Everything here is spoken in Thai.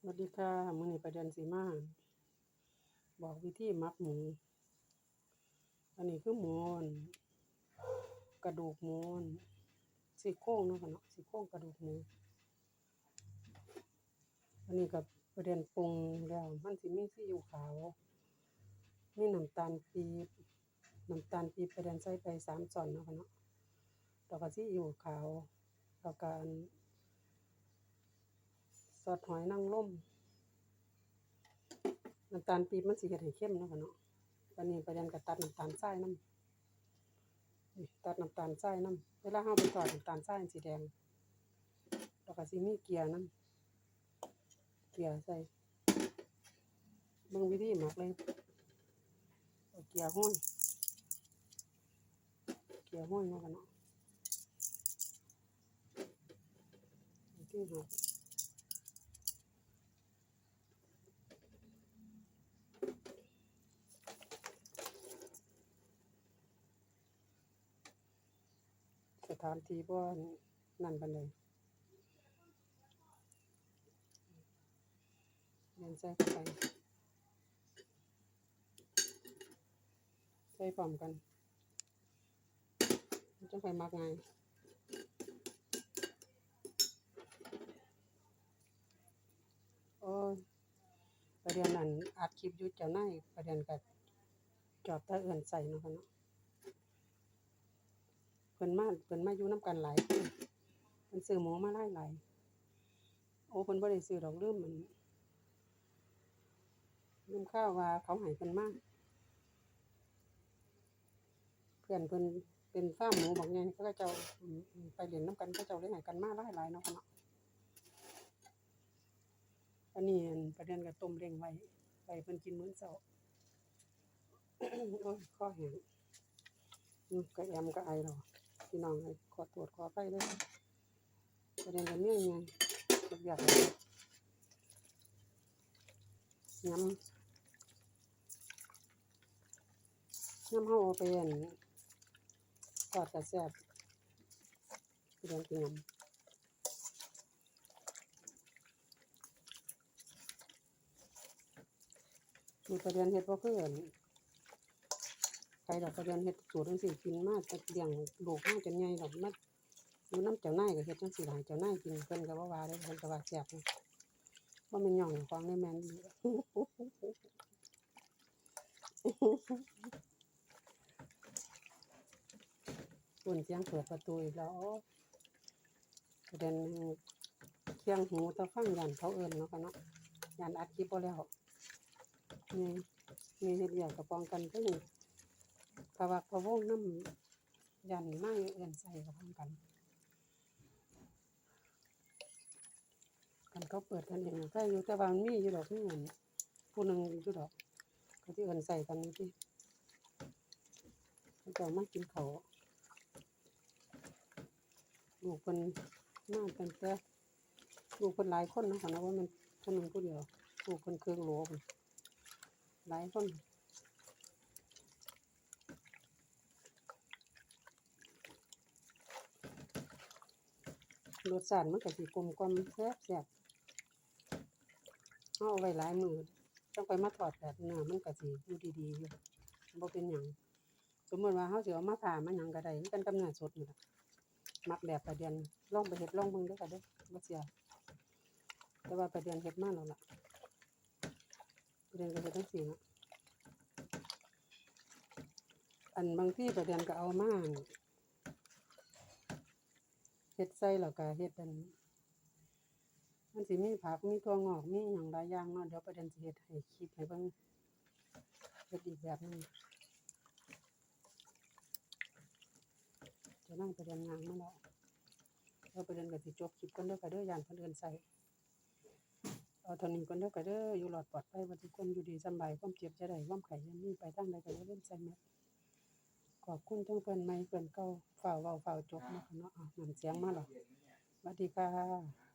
สวัสดีค่ะมื้อนี้ประเด็นสิมาบอกวิธีมักหมู อันนี้คือหมูอั่นกระดูกหมูอั่นซี่โครงเนาะค่ะเนาะซี่โครงกระดูกหมู อันนี้ก็ประเด็นปรุงแล้วมันสิมีซีอิ๊วขาว มีน้ำตาลปี๊บน้ำตาลปี๊บประเด็นใส่ไปสามช้อนเนาะค่ะเนาะแล้วก็ซีอิ๊วขาวแล้วก็ อันซอสหอยนางรมน้ำตาลปี๊บมันสิเฮ็ดให้เข้มเนาะค่ะเนาะวันนี้ประเด็นก็ตัดน้ำตาลทรายนำนี่ตัดน้ำตาลทรายนำเวลาเราไปทอดน้ำตาลทรายสิแดงแล้วก็สิมีเกลือนำเกลือใส่บิ่งวิธีหมักเลยเอาเกลือห้อยเกลือห้อยเนาะค่ะเนาะวิธีหมัก ถานที่บ่นั่นปานใดเรียนใส่ไปใส่พร้อมกันจังค่อยมักไงโอ้ยประเด็นนั้นอัดคลิปอยู่เจ้านายประเด็นก็จอบตาเอิ้นใส่เนาะค่ะเนาะ เพิ่นมาเพิ่นมาอยู่น้ำกันหลายคนเพิ่นซื้อหมูมาหลายหลายโอ้เพิ่นบ่ได้ซื้อดอกลืมมันลืมข่าวว่าเขาให้เพิ่นมากเพื่อนเพิ่นเป็นฟ้าหมูบักใหญ่เขาก็เจ้าไปเล่นน้ำกันเขาเจ้าเลยให้กันมากหลายหลายเนาะเนาะอันนี้ประเด็นก็ต้มเล้งไว้ไว้เพิ่นกินมื้อเช้าโอ้ยคอแห้งก็แอมก็ไอแล้ว พี่น้องขอตรวจขอไปเลยประเด็นกันเนี่ยไงอยากอยากย้ำย้ำเฮาเอาไปอั่นทอดกระแซบประเด็นเป็นย้ำมีประเด็นเฮ็ดบ่คืออั่น ใครดอกประเด็นเฮ็ดสูตรจังซี่กินมาแต่เลี้ยงลูกมากจนใหญ่ดอกมาอยู่นำเจ้าหนายก็เฮ็ดจังซี่ล่ะให้เจ้าหนายกินเพิ่นก็บ่ว่าเด้เพิ่นก็ว่าแซ่บนะบ่แม่นหย่องของในแมนอีหลีปุ่นเสียงเปิดประตูอีกแล้วโอ้ประเด็นเคียงหูตะฟังยันเขาเอิ้นเนาะค่ะเนาะยันอัดคลิปบ่แล้วนี่มีเฮ็ดเวียกก็ป้องกันคื อภาวะพะวงน้ำยันไมาเอิ้นใส่ก็พร้อมกันกันเขาเปิดกันเองใช่อยู่แต่ว่ามันมีอยู่ดอกนี่เหมีอันผู้หนึ่งอยู่ดอกเขาที่เอิ้นใส่กันนี่ติเขาจ้ามากินเขาลูกเพิ่นมาตั้งแต่ลูกเพิ่นหลายคนนะคะนะว่ามันคนหนึ่งผู้เดียวลูกเพิ่นเครื่องโหลพุ่นหลายคน รสชาติมันก็สิกลมกลมแซ่บแซ่บเอาเอาไว้หลายมือต้องไปมาทอดแบบเนื้อมันก็สิอยู่ดีๆอยู่บ่เป็นหยังสมมติว่าเฮาสิเอามาผ่ามาหยังก็ได้คือกันกับเนื้อสดนี่ล่ะมักแบบประเดียนลองไปเฮ็ดลองเบิ่งเด้อค่ะเด้อบ่เสียแต่ว่าประเดียนเฮ็ดมาแล้วล่ะประเดียนก็เฮ็ดจังซี่เนาะอันบางที่ประเดียนก็เอามาอั่น เฮ็ดใส่แล้วก็เฮ็ดอันมันสิมีผักมีถั่วงอกมีหยังหลายอย่างเนาะเดี๋ยวประเด็นสิเฮ็ดให้คลิปให้เบิ่งเฮ็ดอีกแบบหนึ่งจะนั่งประเด็นงานมาแล้วแล้วประเด็นก็สิจบคลิปก่อนเด้อค่ะเด้อย่านเพิ่นเอิ้นใส่เอาเท่านี้ก่อนเด้อค่ะเด้ออยู่รอดปลอดภัยบ่ทุกคนอยู่ดีสบายความเจ็บจะได้ความไข้อย่ามีไปทางใดก็อย่าลืมใส่แมส ขอบคุณทั้งเพิ่นใหม่เพิ่นเก่าฝ่าวเว้าฝ้าวจบเนาะค่ะเนาะอ้าวน้ำเสียงมาหรอสวัสดีค่ะ